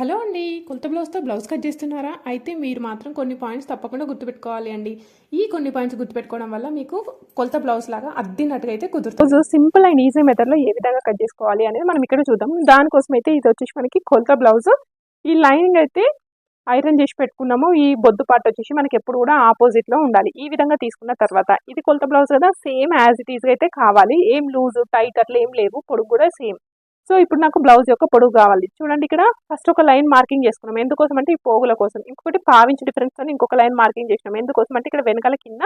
Hello అండి కొలత బ్లౌజ్తో blouse cut చేస్తున్నారా? అయితే మీరు మాత్రం కొన్ని పాయింట్స్ తప్పకుండా గుర్తుపెట్టుకోవాలి అండి. ఈ కొన్ని పాయింట్స్ గుర్తుపెట్టుకోవడం వల్ల మీకు కొలత బ్లౌజ్ లాగా అద్దినట్టుగా అయితే కుదురుతుంది. సింపుల్ అండ్ ఈజీ మెథడ్లో ఏ విధంగా కట్ చేసుకోవాలి అనేది మనం ఇక్కడ చూద్దాం. దానికోసం అయితే ఇది వచ్చేసి మనకి కొలత బ్లౌజ్. ఈ లైనింగ్ అయితే ఐరన్ చేసి పెట్టుకున్నాము. ఈ బొద్దు పార్ట్ వచ్చేసి మనకి ఎప్పుడు కూడా ఆపోజిట్లో ఉండాలి. ఈ విధంగా తీసుకున్న తర్వాత ఇది కొలత బ్లౌజ్ కదా సేమ్ యాజ్ ఇట్ ఈస్గా అయితే కావాలి. ఏం లూజ్ టైట్ అట్లా ఏం లేవు. పొడుగు కూడా సేమ్. సో ఇప్పుడు నాకు బ్లౌజ్ యొక్క పొడుగు కావాలి. చూడండి ఇక్కడ ఫస్ట్ ఒక లైన్ మార్కింగ్ చేసుకున్నాం. ఎందుకోసం అంటే ఈ పోగుల కోసం. ఇంకొకటి పావించి డిఫరెన్స్ అని ఇంకొక లైన్ మార్కింగ్ చేసినాం. ఎందుకోసం అంటే ఇక్కడ వెనకాల కింద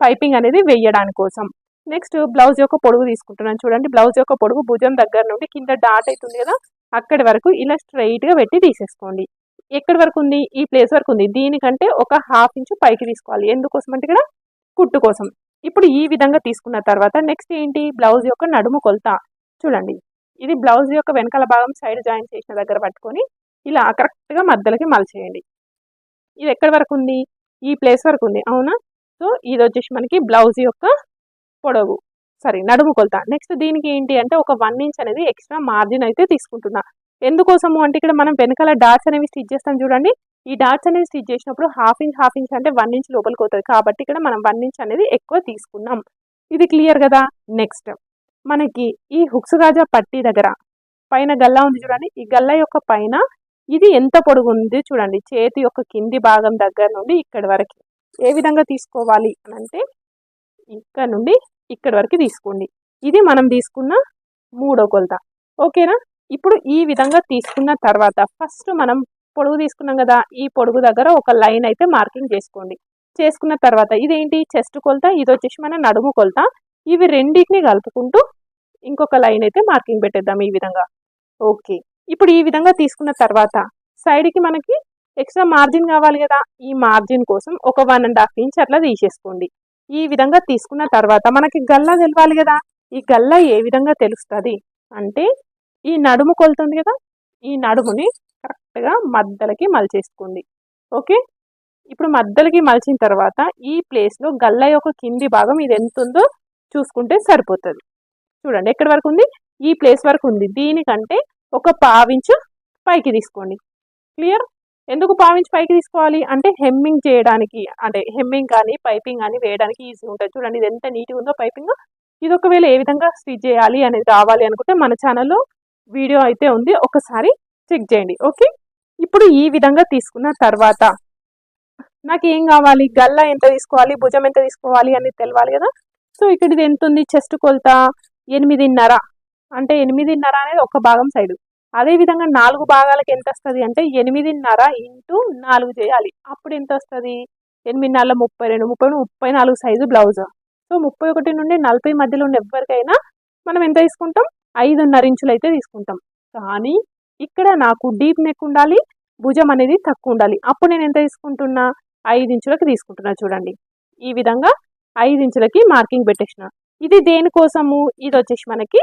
పైపింగ్ అనేది వేయడానికి కోసం. నెక్స్ట్ బ్లౌజ్ యొక్క పొడుగు తీసుకుంటున్నాను. చూడండి బ్లౌజ్ యొక్క పొడుగు భుజం దగ్గర నుండి కింద డాట్ అవుతుంది కదా. అక్కడి వరకు ఇలా స్ట్రైట్గా పెట్టి తీసేసుకోండి. ఎక్కడి వరకు ఉంది? ఈ ప్లేస్ వరకు ఉంది. దీనికంటే ఒక హాఫ్ ఇంచ్ పైకి తీసుకోవాలి. ఎందుకోసం అంటే ఇక్కడ కుట్టు కోసం. ఇప్పుడు ఈ విధంగా తీసుకున్న తర్వాత నెక్స్ట్ ఏంటి? బ్లౌజ్ యొక్క నడుము కొలత. చూడండి. ఇది బ్లౌజ్ యొక్క వెనకాల భాగం సైడ్ జాయిన్ చేసిన దగ్గర పట్టుకొని ఇలా కరెక్ట్గా మధ్యలోకి మలచేయండి. ఇది ఎక్కడి వరకు ఉంది? ఈ ప్లేస్ వరకు ఉంది. అవునా? సో ఇది వచ్చేసి మనకి బ్లౌజ్ యొక్క పొడవు. సారీ నడుము కొలత. నెక్స్ట్ దీనికి ఏంటి అంటే ఒక వన్ ఇంచ్ అనేది ఎక్స్ట్రా మార్జిన్ అయితే తీసుకుంటున్నా. ఎందుకోసము అంటే ఇక్కడ మనం వెనకాల డాట్స్ అనేవి స్టిచ్ చేస్తాం చూడండి. ఈ డాట్స్ అనేవి స్టిచ్ చేసినప్పుడు హాఫ్ ఇంచ్ హాఫ్ ఇంచ్ అంటే వన్ ఇంచ్ లోపలికి అవుతుంది కాబట్టి ఇక్కడ మనం వన్ ఇంచ్ అనేది ఎక్కువ తీసుకున్నాం. ఇది క్లియర్ కదా? నెక్స్ట్ మనకి ఈ హుక్స్ గాజా పట్టి దగ్గర పైన గల్లా ఉంది చూడండి. ఈ గల్లా యొక్క పైన ఇది ఎంత పొడుగు ఉంది చూడండి. చేతి యొక్క కింది భాగం దగ్గర నుండి ఇక్కడి వరకు. ఏ విధంగా తీసుకోవాలి అని అంటే ఇక్కడ నుండి ఇక్కడి వరకు తీసుకోండి. ఇది మనం తీసుకున్న మూడో కొలత. ఓకేనా? ఇప్పుడు ఈ విధంగా తీసుకున్న తర్వాత ఫస్ట్ మనం పొడుగు తీసుకున్నాం కదా. ఈ పొడుగు దగ్గర ఒక లైన్ అయితే మార్కింగ్ చేసుకోండి. చేసుకున్న తర్వాత ఇదేంటి? చెస్ట్ కొలత. ఇది వచ్చేసి మన నడుము కొలత. ఇవి రెండింటిని కలుపుకుంటూ ఇంకొక లైన్ అయితే మార్కింగ్ పెట్టేద్దాం ఈ విధంగా. ఓకే ఇప్పుడు ఈ విధంగా తీసుకున్న తర్వాత సైడ్కి మనకి ఎక్స్ట్రా మార్జిన్ కావాలి కదా. ఈ మార్జిన్ కోసం ఒక వన్ అండ్ హాఫ్ ఇంచ్ అట్లా తీసేసుకోండి. ఈ విధంగా తీసుకున్న తర్వాత మనకి గల్లా తెలవాలి కదా. ఈ గల్లా ఏ విధంగా తెలుస్తుంది? అంటే ఈ నడుము కొలుతుంది కదా. ఈ నడుముని కరెక్ట్గా మధ్యలకి మలిచేసుకోండి. ఓకే ఇప్పుడు మధ్యలకి మలిచిన తర్వాత ఈ ప్లేస్లో గల్ల యొక్క కింది భాగం ఇది ఎంత ఉందో చూసుకుంటే సరిపోతుంది. చూడండి ఎక్కడి వరకు ఉంది? ఈ ప్లేస్ వరకు ఉంది. దీనికంటే ఒక పావించు పైకి తీసుకోండి. క్లియర్ ఎందుకు పావించి పైకి తీసుకోవాలి? అంటే హెమ్మింగ్ చేయడానికి అంటే హెమ్మింగ్ కానీ పైపింగ్ కానీ వేయడానికి ఈజీ ఉంటుంది. చూడండి ఇది ఎంత నీట్గా ఉందో పైపింగ్. ఇది ఒకవేళ ఏ విధంగా స్టిచ్ చేయాలి అనేది రావాలి అనుకుంటే మన ఛానల్లో వీడియో అయితే ఉంది. ఒకసారి చెక్ చేయండి. ఓకే ఇప్పుడు ఈ విధంగా తీసుకున్న తర్వాత నాకు ఏం కావాలి? గల్ల ఎంత తీసుకోవాలి? భుజం ఎంత తీసుకోవాలి? అనేది తెలవాలి కదా. సో ఇక్కడ ఇది ఎంత ఉంది? చెస్ట్ కొలత ఎనిమిదిన్నర. అంటే ఎనిమిదిన్నర అనేది ఒక భాగం సైడు. అదేవిధంగా నాలుగు భాగాలకు ఎంత వస్తుంది అంటే ఎనిమిదిన్నర ఇంటూ నాలుగు చేయాలి. అప్పుడు ఎంత వస్తుంది? ఎనిమిదిన్నర ముప్పై రెండు ముప్పై ముప్పై నాలుగు సైజు బ్లౌజ్. సో ముప్పై ఒకటి నుండి నలభై మధ్యలో ఉన్న ఎవరికైనా మనం ఎంత తీసుకుంటాం? ఐదున్నర ఇంచులు అయితే తీసుకుంటాం. కానీ ఇక్కడ నాకు డీప్ నెక్ ఉండాలి భుజం అనేది తక్కువ ఉండాలి. అప్పుడు నేను ఎంత తీసుకుంటున్నా? ఐదు ఇంచులకు తీసుకుంటున్నా చూడండి. ఈ విధంగా ఐదు ఇంచులకి మార్కింగ్ పెట్టేసిన. ఇది దేనికోసము ఇది వచ్చేసి మనకి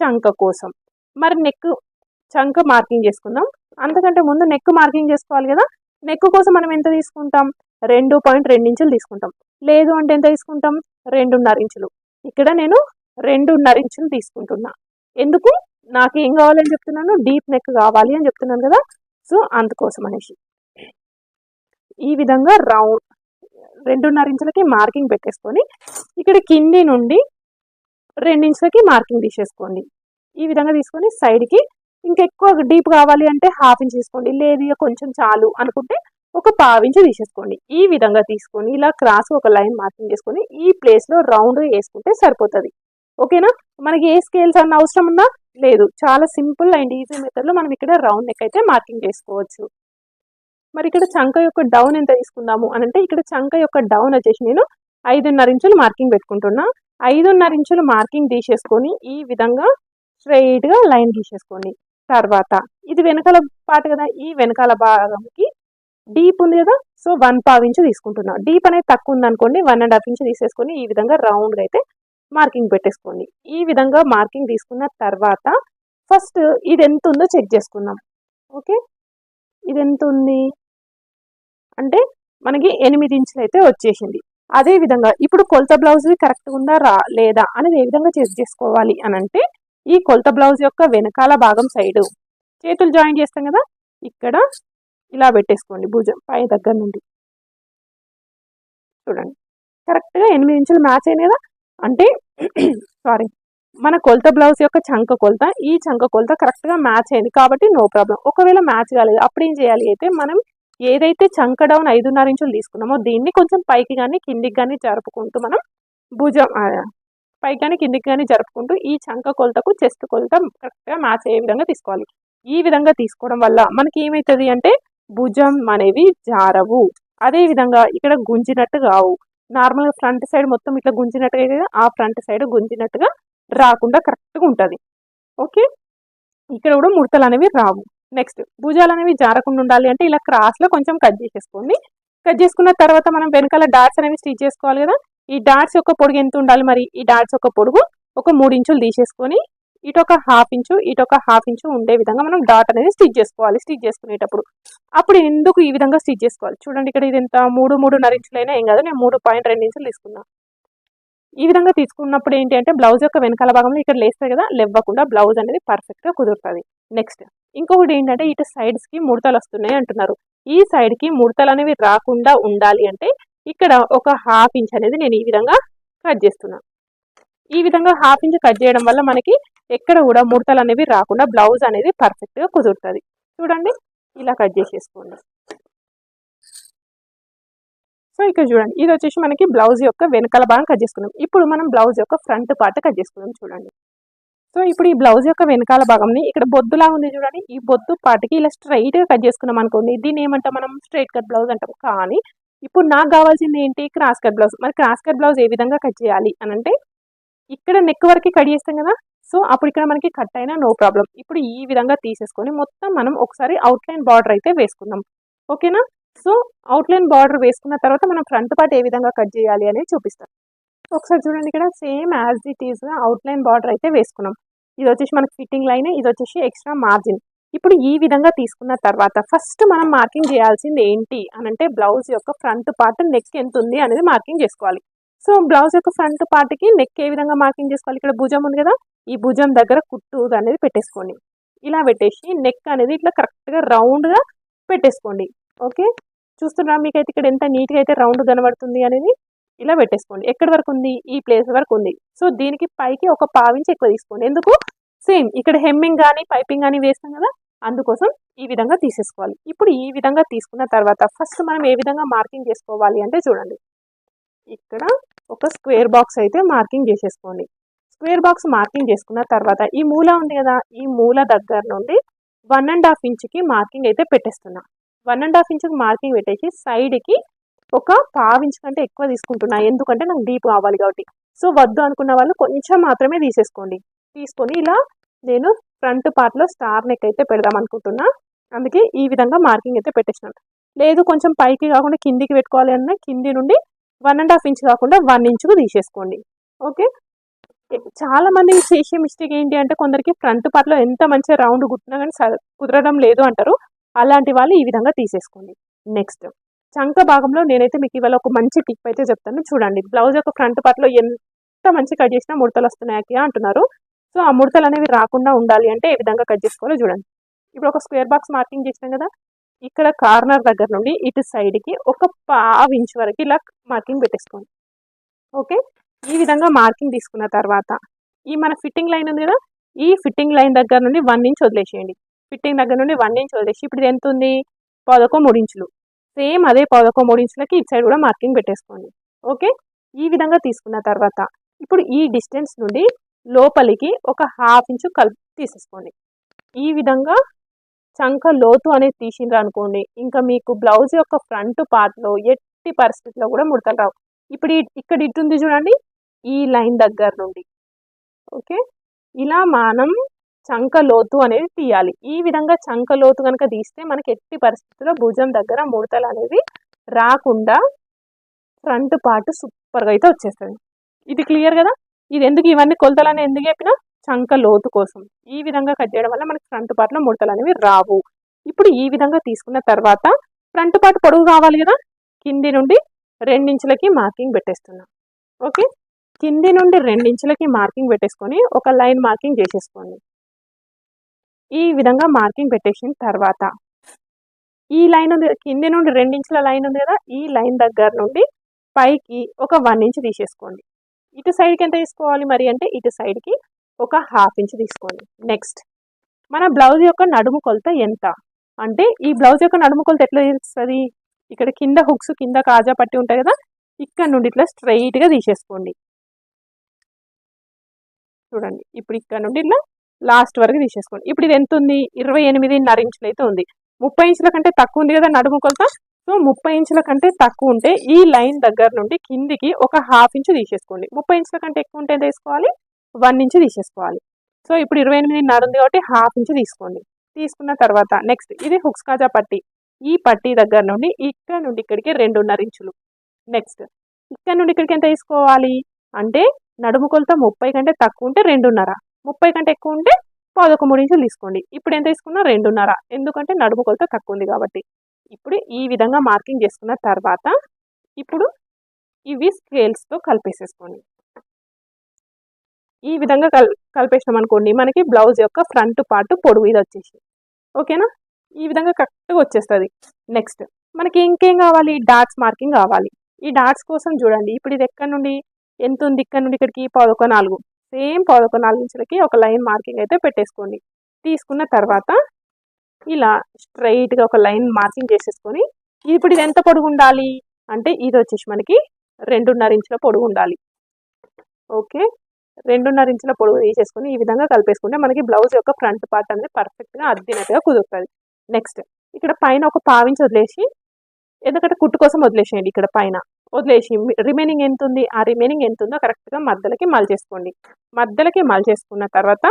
చంక కోసం. మరి నెక్ చంక మార్కింగ్ చేసుకుందాం. అంతకంటే ముందు నెక్ మార్కింగ్ చేసుకోవాలి కదా? నెక్ కోసం మనం ఎంత తీసుకుంటాం? రెండు పాయింట్ రెండు ఇంచులు తీసుకుంటాం. లేదు అంటే ఎంత తీసుకుంటాం? రెండున్నర ఇంచులు. ఇక్కడ నేను రెండున్నర ఇంచులు తీసుకుంటున్నా. ఎందుకు? నాకు ఏం కావాలని చెప్తున్నాను? డీప్ నెక్ కావాలి అని చెప్తున్నాను కదా? సో అందుకోసం అనేసి. ఈ విధంగా రౌండ్ రెండున్నర ఇంచులకి మార్కింగ్ పెట్టేసుకొని ఇక్కడ కింది నుండి రెండించులకి మార్కింగ్ తీసేసుకోండి. ఈ విధంగా తీసుకొని సైడ్కి ఇంకెక్కువ డీప్ కావాలి అంటే హాఫ్ ఇంచ్ తీసుకోండి. లేదు ఇక కొంచెం చాలు అనుకుంటే ఒక పావించి తీసేసుకోండి. ఈ విధంగా తీసుకొని ఇలా క్రాస్ ఒక లైన్ మార్కింగ్ చేసుకొని ఈ ప్లేస్లో రౌండ్ వేసుకుంటే సరిపోతుంది. ఓకేనా? మనకి ఏ స్కేల్స్ అన్న అవసరం ఉందా లేదు. చాలా సింపుల్ అండ్ ఈజీ మెథడ్లో మనం ఇక్కడ రౌండ్ నెక్ అయితే మార్కింగ్ చేసుకోవచ్చు. మరి ఇక్కడ చంక యొక్క డౌన్ ఎంత తీసుకుందాము అని అంటే ఇక్కడ చంక యొక్క డౌన్ వచ్చేసి నేను ఐదున్నర ఇంచులు మార్కింగ్ పెట్టుకుంటున్నా. ఐదున్నర ఇంచులు మార్కింగ్ తీసేసుకొని ఈ విధంగా స్ట్రైట్గా లైన్ గీసేసుకోండి. తర్వాత ఇది వెనకాల పాటు కదా ఈ వెనకాల భాగంకి డీప్ ఉంది కదా సో వన్ పావు ఇంచు తీసుకుంటున్నా. డీప్ అనేది తక్కువ ఉందనుకోండి వన్ అండ్ హాఫ్ ఇంచు తీసేసుకొని ఈ విధంగా రౌండ్గా అయితే మార్కింగ్ పెట్టేసుకోండి. ఈ విధంగా మార్కింగ్ తీసుకున్న తర్వాత ఫస్ట్ ఇది ఎంత ఉందో చెక్ చేసుకుందాం. ఓకే? ఇది ఎంత ఉంది? అంటే మనకి ఎనిమిది ఇంచులు అయితే వచ్చేసింది. అదే విధంగా ఇప్పుడు కొలత బ్లౌజ్ కరెక్ట్ ఉందా రా లేదా అనేది ఏ విధంగా చెక్ చేసుకోవాలి అని అంటే ఈ కొలత బ్లౌజ్ యొక్క వెనకాల భాగం సైడు చేతులు జాయిన్ చేస్తాం కదా ఇక్కడ ఇలా పెట్టేసుకోండి భుజం పై దగ్గర నుండి. చూడండి. కరెక్ట్గా ఎనిమిది ఇంచులు మ్యాచ్ అయినదా కదా అంటే సారీ మన కొలత బ్లౌజ్ యొక్క చంక కొలత ఈ చంక కొలత కరెక్ట్గా మ్యాచ్ అయింది కాబట్టి నో ప్రాబ్లం ఒకవేళ మ్యాచ్ కాలేదు అప్పుడు ఏం చేయాలి అయితే మనం ఏదైతే చంక డౌన్ ఐదున్నర ఇంచులు తీసుకున్నామో దీన్ని కొంచెం పైకి కానీ కిందికి కానీ జరుపుకుంటూ మనం భుజం పైకి కానీ కిందికి కానీ జరుపుకుంటూ ఈ చంక కొలతకు చెస్ట్ కొలత కరెక్ట్గా మ్యాచ్ అయ్యే విధంగా తీసుకోవాలి. ఈ విధంగా తీసుకోవడం వల్ల మనకి ఏమవుతుంది అంటే భుజం అనేవి జారవు. అదే విధంగా ఇక్కడ గుంజినట్టు కావు నార్మల్గా ఫ్రంట్ సైడ్ మొత్తం ఇట్లా గుంజినట్టుగా అయితే ఆ ఫ్రంట్ సైడ్ గుంజినట్టుగా రాకుండా కరెక్ట్గా ఉంటుంది. ఓకే? ఇక్కడ కూడా ముడతలు అనేవి రావు. నెక్స్ట్ భుజాలు అనేవి జారకుండా ఉండాలి అంటే ఇలా క్రాస్లో కొంచెం కట్ చేసేసుకోండి. కట్ చేసుకున్న తర్వాత మనం వెనకాల డాట్స్ అనేవి స్టిచ్ చేసుకోవాలి కదా. ఈ డాట్స్ యొక్క పొడుగు ఎంత ఉండాలి మరి? ఈ డాట్స్ యొక్క పొడుగు ఒక మూడు ఇంచులు తీసేసుకొని ఇటు ఒక హాఫ్ ఇంచు ఇటు ఒక హాఫ్ ఇంచు ఉండే విధంగా మనం డాట్ అనేది స్టిచ్ చేసుకోవాలి. స్టిచ్ చేసుకునేటప్పుడు. అప్పుడు ఎందుకు ఈ విధంగా స్టిచ్ చేసుకోవాలి? చూడండి ఇక్కడ ఇది ఎంత? మూడు మూడున్నర ఇంచులైనా ఏం కాదు. నేను మూడు పాయింట్ రెండు ఇంచులు తీసుకున్నా. ఈ విధంగా తీసుకున్నప్పుడు ఏంటి అంటే బ్లౌజ్ యొక్క వెనకాల భాగంలో ఇక్కడ లేస్తాయి కదా లేవ్వకుండా బ్లౌజ్ అనేది పర్ఫెక్ట్గా కుదురుతుంది. నెక్స్ట్ ఇంకొకటి ఏంటంటే ఇటు సైడ్స్కి ముడతలు వస్తున్నాయి అంటున్నారు. ఈ సైడ్కి ముడతలు అనేవి రాకుండా ఉండాలి అంటే ఇక్కడ ఒక హాఫ్ ఇంచ్ అనేది నేను ఈ విధంగా కట్ చేస్తున్నాను ఈ విధంగా హాఫ్ ఇంచ్ కట్ చేయడం వల్ల మనకి ఎక్కడ కూడా ముడతలు అనేవి రాకుండా బ్లౌజ్ అనేది పర్ఫెక్ట్గా కుదురుతుంది. చూడండి ఇలా కట్ చేసేసుకోండి. సో ఇక్కడ చూడండి ఇది వచ్చేసి మనకి బ్లౌజ్ యొక్క వెనకాల భాగం కట్ చేసుకున్నాం. ఇప్పుడు మనం బ్లౌజ్ యొక్క ఫ్రంట్ పార్ట్ కట్ చేసుకున్నాం చూడండి. సో ఇప్పుడు ఈ బ్లౌజ్ యొక్క వెనకాల భాగంని ఇక్కడ బొద్దులా ఉంది చూడండి. ఈ బొద్దు పాటికి ఇలా స్ట్రైట్గా కట్ చేసుకున్నాం అనుకోండి. దీన్ని ఏమంటాం మనం? స్ట్రైట్ కట్ బ్లౌజ్ అంటాం. కానీ ఇప్పుడు నాకు కావాల్సింది ఏంటి? Cross cut blouse. మరి క్రాస్ కట్ బ్లౌజ్ ఏ విధంగా కట్ చేయాలి? అని అంటే ఇక్కడ నెక్ వరకు కట్ చేస్తాం కదా. సో అప్పుడు ఇక్కడ మనకి కట్ అయినా నో ప్రాబ్లం ఇప్పుడు ఈ విధంగా తీసేసుకొని మొత్తం మనం ఒకసారి అవుట్లైన్ బార్డర్ అయితే వేసుకుందాం. ఓకేనా? సో అవుట్లైన్ బార్డర్ వేసుకున్న తర్వాత మనం ఫ్రంట్ పార్ట్ ఏ విధంగా కట్ చేయాలి అనేది చూపిస్తాం ఒకసారి చూడండి ఇక్కడ సేమ్ యాజ్ ఇట్ ఈస్గా అవుట్లైన్ బార్డర్ అయితే వేసుకున్నాం. ఇది వచ్చేసి మనకి ఫిట్టింగ్ లైన్ ఇది వచ్చేసి ఎక్స్ట్రా మార్జిన్ ఇప్పుడు ఈ విధంగా తీసుకున్న తర్వాత ఫస్ట్ మనం మార్కింగ్ చేయాల్సింది ఏంటి అని అంటే బ్లౌజ్ యొక్క ఫ్రంట్ పార్ట్ నెక్ ఎంత ఉంది అనేది మార్కింగ్ చేసుకోవాలి. సో బ్లౌజ్ యొక్క ఫ్రంట్ పార్ట్కి నెక్ ఏ విధంగా మార్కింగ్ చేసుకోవాలి? ఇక్కడ భుజం ఉంది కదా ఈ భుజం దగ్గర కుట్టు అనేది పెట్టేసుకోండి. ఇలా పెట్టేసి నెక్ అనేది ఇట్లా కరెక్ట్గా రౌండ్గా పెట్టేసుకోండి. ఓకే చూస్తున్నారా మీకైతే ఇక్కడ ఎంత నీట్గా అయితే రౌండ్ కనబడుతుంది అనేది? ఇలా పెట్టేసుకోండి. ఎక్కడి వరకు ఉంది? ఈ ప్లేస్ వరకు ఉంది. సో దీనికి పైకి ఒక పావించి ఎక్కువ తీసుకోండి. ఎందుకు? సేమ్ ఇక్కడ హెమ్మింగ్ కానీ పైపింగ్ కానీ వేస్తాం కదా? అందుకోసం ఈ విధంగా తీసేసుకోవాలి. ఇప్పుడు ఈ విధంగా తీసుకున్న తర్వాత ఫస్ట్ మనం ఏ విధంగా మార్కింగ్ చేసుకోవాలి అంటే చూడండి. ఇక్కడ ఒక స్క్వేర్ బాక్స్ అయితే మార్కింగ్ చేసేసుకోండి. స్క్వేర్ బాక్స్ మార్కింగ్ చేసుకున్న తర్వాత ఈ మూల ఉంది కదా? ఈ మూల దగ్గర నుండి వన్ అండ్ హాఫ్ ఇంచ్కి మార్కింగ్ అయితే పెట్టేస్తున్నా. వన్ అండ్ హాఫ్ ఇంచ్కి మార్కింగ్ పెట్టేసి సైడ్కి ఒక పావు కంటే ఎక్కువ తీసుకుంటున్నా. ఎందుకంటే నాకు డీప్ కావాలి కాబట్టి. సో వద్దు అనుకున్న వాళ్ళు కొంచెం మాత్రమే తీసేసుకోండి. తీసుకొని ఇలా నేను ఫ్రంట్ పార్ట్లో స్టార్ నెక్ అయితే పెడదాం అనుకుంటున్నా. అందుకే ఈ విధంగా మార్కింగ్ అయితే పెట్టేసినాను. లేదు కొంచెం పైకి కాకుండా కిందికి పెట్టుకోవాలి అన్న కింది నుండి వన్ అండ్ హాఫ్ ఇంచ్ కాకుండా వన్ ఇంచుకు తీసేసుకోండి. ఓకే? చాలా మంది చేసే మిస్టేక్ ఏంటి అంటే కొందరికి ఫ్రంట్ పార్ట్లో ఎంత మంచిగా రౌండ్ కుట్టినా కానీ కుదరడం లేదు అంటారు. అలాంటి వాళ్ళు ఈ విధంగా తీసేసుకోండి. నెక్స్ట్. చంక భాగంలో నేనైతే మీకు ఇవాళ ఒక మంచి టిప్ అయితే చెప్తాను. చూడండి బ్లౌజ్ యొక్క ఫ్రంట్ పార్ట్లో ఎంత మంచి కట్ చేసినా ముడతలు వస్తున్నాయి అంటున్నారు. సో ఆ ముడతలు అనేవి రాకుండా ఉండాలి అంటే ఏ విధంగా కట్ చేసుకోవాలో చూడండి. ఇప్పుడు ఒక స్క్వేర్ బాక్స్ మార్కింగ్ చేసినాం కదా ఇక్కడ కార్నర్ దగ్గర నుండి ఇటు సైడ్కి ఒక పావు ఇంచ్ వరకు ఇలా మార్కింగ్ పెట్టేసుకోండి. ఓకే? ఈ విధంగా మార్కింగ్ తీసుకున్న తర్వాత ఈ మన ఫిట్టింగ్ లైన్ ఉంది కదా ఈ ఫిట్టింగ్ లైన్ దగ్గర నుండి వన్ ఇంచ్ వదిలేసేయండి. ఫిట్టింగ్ దగ్గర నుండి వన్ ఇంచ్ వదిలేసి ఇప్పుడు ఎంత ఉంది? పదకొ మూడు ఇంచులు. సేమ్ అదే పదకొ మూడు ఇంచులకి ఇటు సైడ్ కూడా మార్కింగ్ పెట్టేసుకోండి. ఓకే? ఈ విధంగా తీసుకున్న తర్వాత ఇప్పుడు ఈ డిస్టెన్స్ నుండి లోపలికి ఒక హాఫ్ ఇంచు కలిపి తీసేసుకోండి. ఈ విధంగా చంక లోతు అనేది తీసిండ్రు అనుకోండి ఇంకా మీకు బ్లౌజ్ యొక్క ఫ్రంట్ పార్ట్లో ఎట్టి పరిస్థితిలో కూడా ముడతలు రావు. ఇప్పుడు ఇక్కడ ఇటుంది చూడండి ఈ లైన్ దగ్గర నుండి. ఓకే? ఇలా మనం చంక లోతు అనేది తీయాలి. ఈ విధంగా చంక లోతు కనుక తీస్తే మనకి ఎట్టి పరిస్థితుల్లో భుజం దగ్గర ముడతలు అనేవి రాకుండా ఫ్రంట్ పార్ట్ సూపర్గా అయితే వచ్చేస్తుంది. ఇది క్లియర్ కదా? ఇది ఎందుకు ఇవన్నీ కొలతలు అని ఎందుకు చెప్పినా చంక లోతు కోసం. ఈ విధంగా కట్ చేయడం వల్ల మనకి ఫ్రంట్ పార్ట్లో ముడతలు అనేవి రావు. ఇప్పుడు ఈ విధంగా తీసుకున్న తర్వాత ఫ్రంట్ పార్ట్ పొడవు కావాలి కదా? కింది నుండి రెండించులకి మార్కింగ్ పెట్టేస్తున్నా. ఓకే? కింది నుండి రెండించులకి మార్కింగ్ పెట్టేసుకొని ఒక లైన్ మార్కింగ్ చేసేసుకోండి. ఈ విధంగా మార్కింగ్ పెట్టేసిన తర్వాత ఈ లైన్ ఉంది కింది నుండి రెండించుల లైన్ ఉంది కదా ఈ లైన్ దగ్గర నుండి పైకి ఒక వన్ ఇంచ్ తీసేసుకోండి. ఇటు సైడ్కి ఎంత తీసుకోవాలి మరి అంటే ఇటు సైడ్కి ఒక హాఫ్ ఇంచ్ తీసుకోండి. నెక్స్ట్ మన బ్లౌజ్ యొక్క నడుము కొలత ఎంత? అంటే ఈ బ్లౌజ్ యొక్క నడుము కొలత ఎట్లా తెలుస్తుంది? ఇక్కడ కింద హుక్స్ కింద కాజా పట్టి ఉంటాయి కదా ఇక్కడ నుండి ఇట్లా స్ట్రైట్గా తీసేసుకోండి. చూడండి ఇప్పుడు ఇక్కడ నుండి ఇట్లా లాస్ట్ వరకు తీసేసుకోండి. ఇప్పుడు ఇది ఎంత ఉంది? ఇరవై ఎనిమిదిన్నర ఇంచులు అయితే ఉంది. ముప్పై ఇంచుల కంటే తక్కువ ఉంది కదా నడుము కొలత. సో ముప్పై ఇంచుల కంటే తక్కువ ఉంటే ఈ లైన్ దగ్గర నుండి కిందికి ఒక హాఫ్ ఇంచు తీసేసుకోండి. ముప్పై ఇంచుల కంటే ఎక్కువ ఉంటే ఎంత తీసుకోవాలి? వన్ ఇంచు తీసేసుకోవాలి. సో ఇప్పుడు ఇరవై ఎనిమిదిన్నర ఉంది కాబట్టి హాఫ్ ఇంచు తీసుకోండి. తీసుకున్న తర్వాత నెక్స్ట్ ఇది హుక్స్ కాజా పట్టి. ఈ పట్టి దగ్గర నుండి ఇక్కడ నుండి ఇక్కడికి రెండున్నర ఇంచులు. నెక్స్ట్ ఇక్కడ నుండి ఇక్కడికి ఎంత తీసుకోవాలి? అంటే నడుము కొలత ముప్పై కంటే తక్కువ ఉంటే రెండున్నర. ముప్పై కంటే ఎక్కువ ఉంటే పదొక మూడు ఇంచులు తీసుకోండి. ఇప్పుడు ఎంత తీసుకున్నా రెండున్నర. ఎందుకంటే నడుము కొలత తక్కువ ఉంది కాబట్టి. ఇప్పుడు ఈ విధంగా మార్కింగ్ చేసుకున్న తర్వాత ఇప్పుడు ఇవి స్కేల్స్తో కలిపేసేసుకోండి. ఈ విధంగా కల్ కలిపేసినాం అనుకోండి మనకి బ్లౌజ్ యొక్క ఫ్రంట్ పార్ట్ పొడుగు ఇది వచ్చేసి ఓకేనా ఈ విధంగా కరెక్ట్గా వచ్చేస్తుంది. నెక్స్ట్ మనకి ఇంకేం కావాలి? డాట్స్ మార్కింగ్ కావాలి. ఈ డాట్స్ కోసం చూడండి. ఇప్పుడు ఇది ఎక్కడి నుండి? ఎంత ఉంది? ఇక్కడ నుండి ఇక్కడికి? పదొక నాలుగు. సేమ్ పదకొండు నాలుగు ఇంచులకి ఒక లైన్ మార్కింగ్ అయితే పెట్టేసుకోండి. తీసుకున్న తర్వాత ఇలా స్ట్రైట్గా ఒక లైన్ మార్కింగ్ చేసేసుకొని ఇప్పుడు ఇది ఎంత పొడుగు ఉండాలి? అంటే ఇది వచ్చేసి మనకి రెండున్నర ఇంచుల పొడుగు ఉండాలి. ఓకే? రెండున్నర ఇంచుల పొడుగు తీసేసుకొని ఈ విధంగా కలిపేసుకుంటే మనకి బ్లౌజ్ యొక్క ఫ్రంట్ పార్ట్ అనేది పర్ఫెక్ట్గా అద్దినట్టుగా కుదురుతుంది. నెక్స్ట్ ఇక్కడ పైన ఒక పావించి వదిలేసి ఎందుకంటే కుట్టు కోసం వదిలేసేయండి ఇక్కడ పైన. వదిలేసి రిమైనింగ్ ఎంత ఉంది ఆ రిమైనింగ్ ఎంత ఉందో కరెక్ట్గా మధ్యలోకి మల్చేసుకోండి మధ్యలోకి మలిచేసుకున్న తర్వాత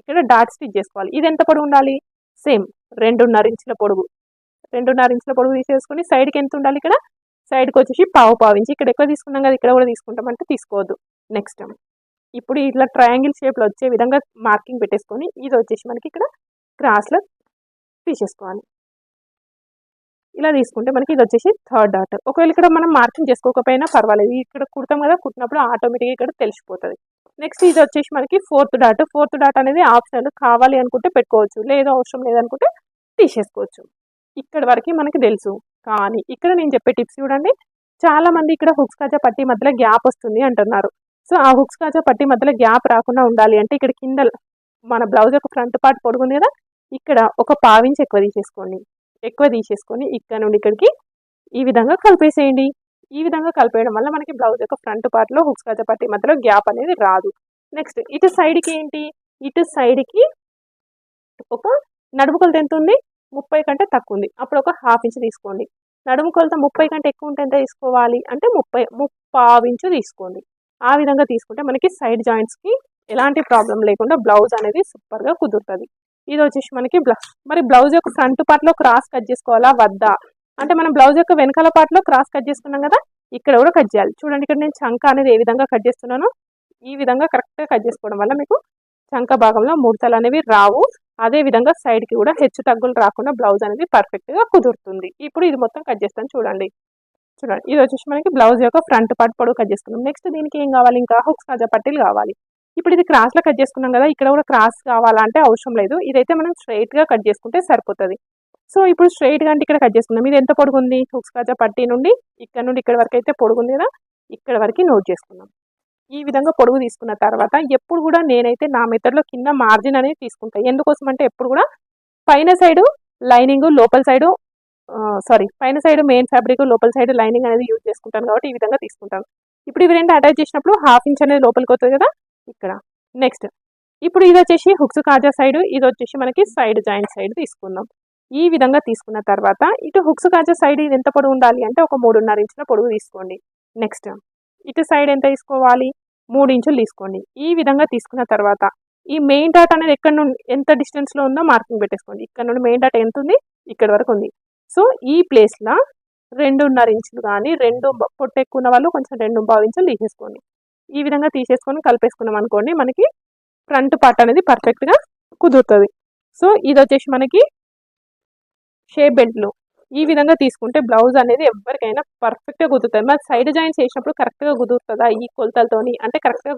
ఇక్కడ డాట్ స్టిచ్ చేసుకోవాలి. ఇది ఎంత పొడవు ఉండాలి? సేమ్ రెండున్నర ఇంచుల పొడుగు రెండున్నర ఇంచుల పొడుగు తీసేసుకొని సైడ్కి ఎంత ఉండాలి ఇక్కడ? సైడ్కి వచ్చేసి పావు పావు ఇంచి. ఇక్కడ ఎక్కువ తీసుకున్నాం కదా ఇక్కడ కూడా తీసుకుంటాం అంటే తీసుకోవద్దు. నెక్స్ట్ ఇప్పుడు ఇట్లా ట్రయాంగిల్ షేప్లో వచ్చే విధంగా మార్కింగ్ పెట్టేసుకొని ఇది వచ్చేసి మనకి ఇక్కడ క్రాస్లో తీసేసుకోవాలి. ఇలా తీసుకుంటే మనకి ఇది వచ్చేసి థర్డ్ డాట్ ఒకవేళ ఇక్కడ మనం మార్కింగ్ చేసుకోకపోయినా పర్వాలేదు. ఇక్కడ కుడతాం కదా కుట్టినప్పుడు ఆటోమేటిక్గా ఇక్కడ తెలిసిపోతుంది. నెక్స్ట్ ఇది వచ్చేసి మనకి ఫోర్త్ డాట్. ఫోర్త్ డాట్ అనేది ఆప్షనల్ కావాలి అనుకుంటే పెట్టుకోవచ్చు. లేదా అవసరం లేదనుకుంటే తీసేసుకోవచ్చు. ఇక్కడ వరకు మనకి తెలుసు. కానీ ఇక్కడ నేను చెప్పే టిప్స్ చూడండి. చాలా మంది ఇక్కడ హుక్స్ కాజా పట్టి మధ్యలో గ్యాప్ వస్తుంది అంటున్నారు. సో ఆ హుక్స్ కాజా పట్టి మధ్యలో గ్యాప్ రాకుండా ఉండాలి అంటే ఇక్కడ కింద మన బ్లౌజ్ యొక్క ఫ్రంట్ పార్ట్ పొడుగుంది కదా ఇక్కడ ఒక పావించి ఎక్కువ తీసేసుకోండి. ఎక్కువ తీసేసుకొని ఇక్కడ నుండి ఇక్కడికి ఈ విధంగా కలిపేసేయండి. ఈ విధంగా కలిపేయడం వల్ల మనకి బ్లౌజ్ యొక్క ఫ్రంట్ పార్ట్లో హుక్స్ కాజా పట్టి మధ్యలో గ్యాప్ అనేది రాదు. నెక్స్ట్ ఇటు సైడ్కి ఏంటి? ఇటు సైడ్కి ఒక నడుము కొలత ఎంత ఉంది? ముప్పై కంటే తక్కువ ఉంది. అప్పుడు ఒక హాఫ్ ఇంచ్ తీసుకోండి. నడుము కొలత ముప్పై కంటే ఎక్కువ ఉంటే ఎంత తీసుకోవాలి? అంటే ముప్పై ముప్పావు ఇంచు తీసుకోండి. ఆ విధంగా తీసుకుంటే మనకి సైడ్ జాయింట్స్కి ఎలాంటి ప్రాబ్లం లేకుండా బ్లౌజ్ అనేది సూపర్గా కుదురుతుంది. ఇది వచ్చేసి మనకి బ్లౌజ్. మరి బ్లౌజ్ యొక్క ఫ్రంట్ పార్ట్లో క్రాస్ కట్ చేసుకోవాలా? వద్దా? అంటే మనం బ్లౌజ్ యొక్క వెనకాల పార్ట్లో క్రాస్ కట్ చేసుకున్నాం కదా ఇక్కడ కూడా కట్ చేయాలి. చూడండి ఇక్కడ నేను చంక అనేది ఏ విధంగా కట్ చేస్తున్నానో ఈ విధంగా కరెక్ట్గా కట్ చేసుకోవడం వల్ల మీకు చంక భాగంలో ముడతలు అనేవి రావు. అదే విధంగా సైడ్కి కూడా హెచ్చు తగ్గులు రాకుండా బ్లౌజ్ అనేది పర్ఫెక్ట్గా కుదురుతుంది. ఇప్పుడు ఇది మొత్తం కట్ చేస్తాను చూడండి. చూడండి ఇది వచ్చేసి మనకి బ్లౌజ్ యొక్క ఫ్రంట్ పార్ట్ పొడవు కట్ చేసుకున్నాం. నెక్స్ట్ దీనికి ఏం కావాలి? ఇంకా హుక్స్ కాజా పట్టీలు కావాలి. ఇప్పుడు ఇది క్రాస్లో కట్ చేసుకున్నాం కదా ఇక్కడ కూడా క్రాస్ కావాలంటే అవసరం లేదు. ఇదైతే మనం స్ట్రైట్గా కట్ చేసుకుంటే సరిపోతుంది. సో ఇప్పుడు స్ట్రైట్గా అంటే ఇక్కడ కట్ చేసుకున్నాం ఇది ఎంత పొడుగుంది? హుక్స్ కాజా పట్టీ నుండి ఇక్కడ నుండి ఇక్కడ వరకు అయితే పొడుగుంది కదా ఇక్కడ వరకు నోట్ చేసుకున్నాం ఈ విధంగా పొడుగు తీసుకున్న తర్వాత ఎప్పుడు కూడా నేనైతే నా మెథడ్లో కింద మార్జిన్ అనేది తీసుకుంటాను ఎందుకోసం అంటే ఎప్పుడు కూడా పైన సైడు లైనింగ్ లోపల సైడు సారీ పైన సైడ్ మెయిన్ ఫ్యాబ్రిక్ లోపల సైడ్ లైనింగ్ అనేది యూజ్ చేసుకుంటాను కాబట్టి ఈ విధంగా తీసుకుంటాను. ఇప్పుడు ఇవి రెండు అటాచ్ చేసినప్పుడు హాఫ్ ఇంచ్ అనేది లోపలికి వస్తుంది కదా ఇక్కడ. నెక్స్ట్ ఇప్పుడు ఇది వచ్చేసి హుక్స్ కాజా సైడ్ ఇది వచ్చేసి మనకి సైడ్ జాయింట్ సైడ్ తీసుకుందాం. ఈ విధంగా తీసుకున్న తర్వాత ఇటు హుక్స్ కాజా సైడ్ ఇది ఎంత పొడవు ఉండాలి అంటే ఒక మూడున్నర ఇంచుల పొడవు తీసుకోండి. నెక్స్ట్ ఇటు సైడ్ ఎంత తీసుకోవాలి? మూడు ఇంచులు తీసుకోండి. ఈ విధంగా తీసుకున్న తర్వాత ఈ మెయిన్ డాట్ అనేది ఎక్కడ నుండి ఎంత డిస్టెన్స్లో ఉందో మార్కింగ్ పెట్టేసుకోండి. ఇక్కడ నుండి మెయిన్ డాట్ ఎంత ఉంది? ఇక్కడ వరకు ఉంది. సో ఈ ప్లేస్లో రెండున్నర ఇంచులు కానీ రెండు పొట్టెక్కున్న పొట్టు ఎక్కువ ఉన్న వాళ్ళు కొంచెం రెండు ఇంచులు తీసేసుకోండి. ఈ విధంగా తీసేసుకొని కలిపేసుకున్నాం అనుకోండి మనకి ఫ్రంట్ పార్ట్ అనేది పర్ఫెక్ట్గా కుదురుతుంది. సో ఇది వచ్చేసి మనకి షేప్ బెల్ట్లు ఈ విధంగా తీసుకుంటే బ్లౌజ్ అనేది ఎవరికైనా పర్ఫెక్ట్గా కుదురుతుంది. మరి సైడ్ జాయింట్స్ వేసినప్పుడు కరెక్ట్గా కుదురుతుందా? ఈ కొలతలతోని అంటే కరెక్ట్గా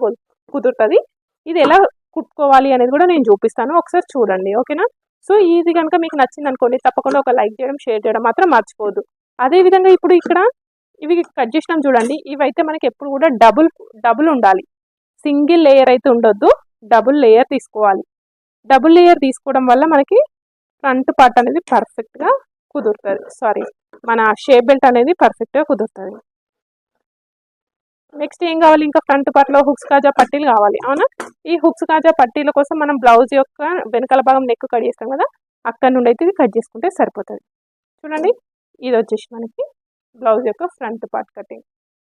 కుదురుతుంది. ఇది ఎలా కుట్టుకోవాలి అనేది కూడా నేను చూపిస్తాను. ఒకసారి చూడండి ఓకేనా? సో ఇది కనుక మీకు నచ్చింది అనుకోండి తప్పకుండా ఒక లైక్ చేయడం షేర్ చేయడం మాత్రం మర్చిపోవద్దు. అదేవిధంగా ఇప్పుడు ఇక్కడ ఇవి కట్ చేసినాం చూడండి. ఇవైతే మనకి ఎప్పుడు కూడా డబుల్ డబుల్ ఉండాలి. సింగిల్ లేయర్ అయితే ఉండొద్దు. డబుల్ లేయర్ తీసుకోవాలి. డబుల్ లేయర్ తీసుకోవడం వల్ల మనకి ఫ్రంట్ పార్ట్ అనేది పర్ఫెక్ట్గా కుదురుతుంది. సారీ మన షేప్ బెల్ట్ అనేది పర్ఫెక్ట్గా కుదురుతుంది. నెక్స్ట్ ఏం కావాలి? ఇంకా ఫ్రంట్ పార్ట్లో హుక్స్ కాజా పట్టీలు కావాలి. అవునా? ఈ హుక్స్ కాజా పట్టీల కోసం మనం బ్లౌజ్ యొక్క వెనకాల భాగం నెక్ కట్ చేస్తాం కదా? అక్కడ నుండి అయితే ఇది కట్ చేసుకుంటే సరిపోతుంది. చూడండి. ఇది వచ్చేసి మనకి బ్లౌజ్ యొక్క ఫ్రంట్ పార్ట్ కటింగ్